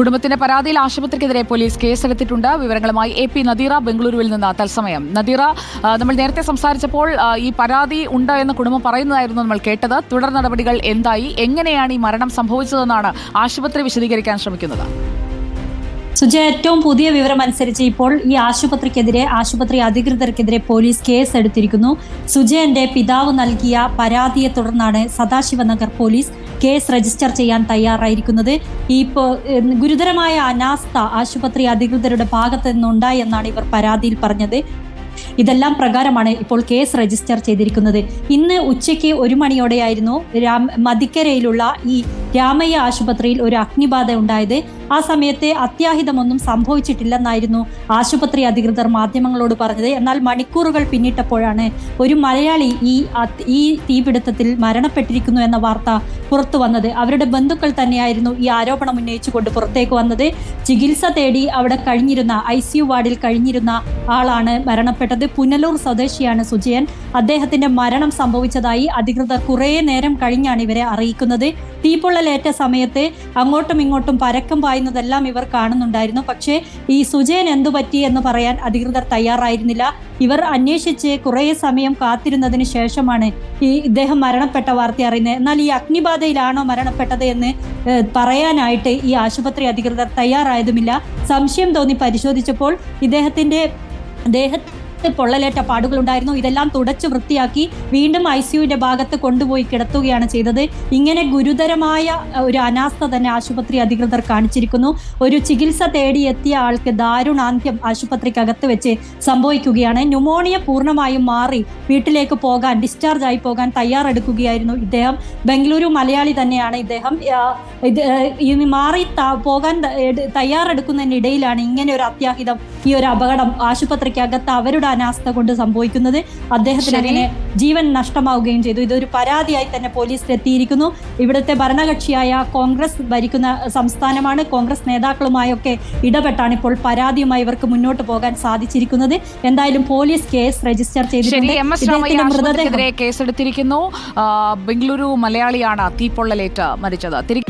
കുടുംബത്തിന്റെ പരാതിയിൽ ആശുപത്രിക്കെതിരെ പോലീസ് കേസെടുത്തിട്ടുണ്ട്. വിവരങ്ങളുമായി എ പി നദീറ ബംഗളൂരുവിൽ നിന്ന് തത്സമയം. നദീറ നമ്മൾ നേരത്തെ സംസാരിച്ചപ്പോൾ ഈ പരാതി ഉണ്ട് എന്ന് കുടുംബം പറയുന്നതായിരുന്നു നമ്മൾ കേട്ടത്. തുടർ നടപടികൾ എന്തായി? എങ്ങനെയാണ് ഈ മരണം സംഭവിച്ചതെന്നാണ് ആശുപത്രി വിശദീകരിക്കാൻ ശ്രമിക്കുന്നത്. സുജ ഏറ്റവും പുതിയ വിവരം അനുസരിച്ച് ഇപ്പോൾ ഈ ആശുപത്രിക്കെതിരെ ആശുപത്രി അധികൃതർക്കെതിരെ പോലീസ് കേസ് എടുത്തിരിക്കുന്നു. സുജയന്റെ പിതാവ് നൽകിയ പരാതിയെ തുടർന്നാണ് സദാശിവനഗർ പോലീസ് കേസ് രജിസ്റ്റർ ചെയ്യാൻ തയ്യാറായിരിക്കുന്നത്. ഈ ഗുരുതരമായ അനാസ്ഥ ആശുപത്രി അധികൃതരുടെ ഭാഗത്ത് നിന്നുണ്ടായി എന്നാണ് ഇവർ പരാതിയിൽ പറഞ്ഞത്. ഇതെല്ലാം പ്രകാരമാണ് ഇപ്പോൾ കേസ് രജിസ്റ്റർ ചെയ്തിരിക്കുന്നത്. ഇന്ന് ഉച്ചയ്ക്ക് ഒരു മണിയോടെയായിരുന്നു രാം മതിക്കരയിലുള്ള ഈ രാമയ്യ ആശുപത്രിയിൽ ഒരു അഗ്നിബാധ ഉണ്ടായത്. ആ സമയത്തെ അത്യാഹിതമൊന്നും സംഭവിച്ചിട്ടില്ലെന്നായിരുന്നു ആശുപത്രി അധികൃതർ മാധ്യമങ്ങളോട് പറഞ്ഞത്. എന്നാൽ മണിക്കൂറുകൾ പിന്നിട്ടപ്പോഴാണ് ഒരു മലയാളി ഈ ഈ തീപിടുത്തത്തിൽ മരണപ്പെട്ടിരിക്കുന്നു എന്ന വാർത്ത പുറത്തു വന്നത്. അവരുടെ ബന്ധുക്കൾ തന്നെയായിരുന്നു ഈ ആരോപണം ഉന്നയിച്ചുകൊണ്ട് പുറത്തേക്ക് വന്നത്. ചികിത്സ തേടി അവിടെ കഴിഞ്ഞിരുന്ന ഐ സി വാർഡിൽ കഴിഞ്ഞിരുന്ന ആളാണ് മരണപ്പെട്ടത്. പുനലൂർ സ്വദേശിയാണ് സുജയൻ. അദ്ദേഹത്തിന്റെ മരണം സംഭവിച്ചതായി അധികൃതർ കുറേ നേരം കഴിഞ്ഞാണ് ഇവരെ അറിയിക്കുന്നത്. തീപ്പൊള്ളലേറ്റ സമയത്ത് അങ്ങോട്ടും ഇങ്ങോട്ടും പരക്കം പായുന്നതെല്ലാം ഇവർ കാണുന്നുണ്ടായിരുന്നു. പക്ഷേ ഈ സുജയൻ എന്തു പറ്റി എന്ന് പറയാൻ അധികൃതർ തയ്യാറായിരുന്നില്ല. ഇവർ അന്വേഷിച്ച് കുറേ സമയം കാത്തിരുന്നതിന് ശേഷമാണ് ഈ ഇദ്ദേഹം മരണപ്പെട്ട വാർത്ത അറിയുന്നത്. എന്നാൽ ഈ അഗ്നിബാധയിലാണോ മരണപ്പെട്ടത് എന്ന് പറയാനായിട്ട് ഈ ആശുപത്രി അധികൃതർ തയ്യാറായതുമില്ല. സംശയം തോന്നി പരിശോധിച്ചപ്പോൾ ഇദ്ദേഹത്തിന്റെ ദേഹത്ത് പൊള്ളലേറ്റ പാടുകളുണ്ടായിരുന്നു. ഇതെല്ലാം തുടച്ചു വൃത്തിയാക്കി വീണ്ടും ഐ സിയുവിന്റെ ഭാഗത്ത് കൊണ്ടുപോയി കിടത്തുകയാണ് ചെയ്തത്. ഇങ്ങനെ ഗുരുതരമായ ഒരു അനാസ്ഥ തന്നെ ആശുപത്രി അധികൃതർ കാണിച്ചിരിക്കുന്നു. ഒരു ചികിത്സ തേടിയെത്തിയ ആൾക്ക് ദാരുണാന്ത്യം ആശുപത്രിക്കകത്ത് വെച്ച് സംഭവിക്കുകയാണ്. ന്യൂമോണിയ പൂർണമായും മാറി വീട്ടിലേക്ക് പോകാൻ ഡിസ്ചാർജ് ആയി പോകാൻ തയ്യാറെടുക്കുകയായിരുന്നു ഇദ്ദേഹം. ബംഗളൂരു മലയാളി തന്നെയാണ് ഇദ്ദേഹം. ഇത് മാറി പോകാൻ തയ്യാറെടുക്കുന്നതിനിടയിലാണ് ഇങ്ങനെ ഒരു അത്യാഹിതം ഈ ഒരു അപകടം ആശുപത്രിക്കകത്ത് അവരുടെ അനാസ്ഥ കൊണ്ട് സംഭവിക്കുന്നത് അദ്ദേഹത്തിന്. അങ്ങനെ ജീവൻ നഷ്ടമാവുകയും ചെയ്തു. ഇതൊരു പരാതിയായി തന്നെ പോലീസിൽ എത്തിയിരിക്കുന്നു. ഇവിടുത്തെ ഭരണകക്ഷിയായ കോൺഗ്രസ് ഭരിക്കുന്ന സംസ്ഥാനമാണ്. കോൺഗ്രസ് നേതാക്കളുമായൊക്കെ ഇടപെട്ടാണ് ഇപ്പോൾ പരാതിയുമായി ഇവർക്ക് മുന്നോട്ട് പോകാൻ സാധിച്ചിരിക്കുന്നത്. എന്തായാലും പോലീസ് കേസ് രജിസ്റ്റർ ചെയ്തിട്ടുണ്ട്. കേസെടുത്തിരിക്കുന്നു. ബംഗളൂരു മലയാളിയാണ് തീപ്പൊള്ളലേറ്റ് മരിച്ചത്. തിരി